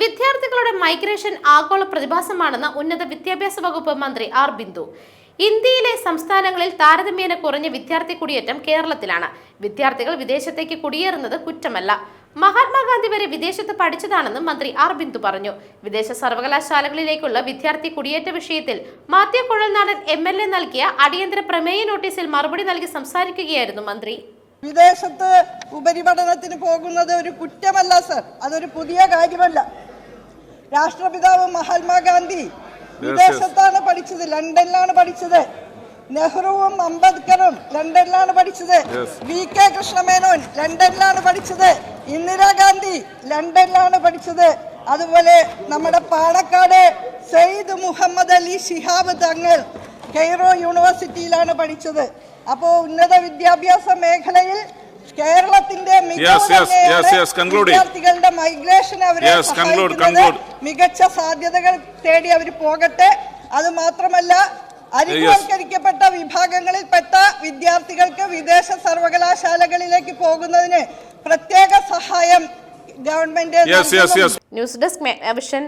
വിദ്യാർത്ഥികളുടെ മൈഗ്രേഷൻ ആഗോള പ്രതിഭാസമാണെന്ന് ഉന്നത വിദ്യാഭ്യാസ വകുപ്പ് മന്ത്രി ആർ ബിന്ദു. ഇന്ത്യയിലെ സംസ്ഥാനങ്ങളിൽ താരതമ്യേന കുറഞ്ഞ വിദ്യാർത്ഥി കുടിയേറ്റം കേരളത്തിലാണ്. വിദ്യാർത്ഥികൾ വിദേശത്തേക്ക് കുടിയേറുന്നത് കുറ്റമല്ല. മഹാത്മാഗാന്ധി വരെ വിദേശത്ത് പഠിച്ചതാണെന്നും മന്ത്രി ആർ ബിന്ദു പറഞ്ഞു. വിദേശ സർവകലാശാലകളിലേക്കുള്ള വിദ്യാർത്ഥി കുടിയേറ്റ വിഷയത്തിൽ Mathew Kuzhalnadan M L A നൽകിയ അടിയന്തര പ്രമേയ നോട്ടീസിൽ മറുപടി നൽകി സംസാരിക്കുകയായിരുന്നു മന്ത്രി. വിദേശത്ത് ഉപരിപഠനത്തിന് പോകുന്നത് ഒരു കുറ്റമല്ല സർ. അതൊരു പുതിയ കാര്യമല്ല. രാഷ്ട്രപിതാവ് മഹാത്മാഗാന്ധി വിദേശത്താണ് പഠിച്ചത് ലണ്ടനിലാണ് പഠിച്ചത്. നെഹ്റുവും അംബേദ്കറും ലണ്ടനിലാണ് പഠിച്ചത്. വി കെ കൃഷ്ണമേനോൻ ലണ്ടനിലാണ് പഠിച്ചത്. ഇന്ദിരാഗാന്ധി ലണ്ടനിലാണ് പഠിച്ചത്. അതുപോലെ നമ്മുടെ പാണക്കാട് സെയ്ദ് മുഹമ്മദ് അലി ശിഹാബ് തങ്ങൾ കെയ്റോ യൂണിവേഴ്സിറ്റിയിലാണ് പഠിച്ചത്. അപ്പോൾ ഉന്നത വിദ്യാഭ്യാസ മേഖലയിൽ കേരളത്തിന്റെ മികവ് Yes, yes, yes, yes, conclude. വിദ്യാർത്ഥികളുടെ മൈഗ്രേഷൻ അവരെ. മികച്ച സാധ്യതകൾ തേടി അവർ പോകട്ടെ അത് മാത്രമല്ല അരിവൽക്കരിക്കപ്പെട്ട വിഭാഗങ്ങളിൽപ്പെട്ട വിദ്യാർത്ഥികൾക്ക് വിദേശ സർവകലാശാലകളിലേക്ക് പോകുന്നതിന് പ്രത്യേക സഹായം ഗവൺമെന്റ് ന്യൂസ് ഡെസ്ക് വിഷൻ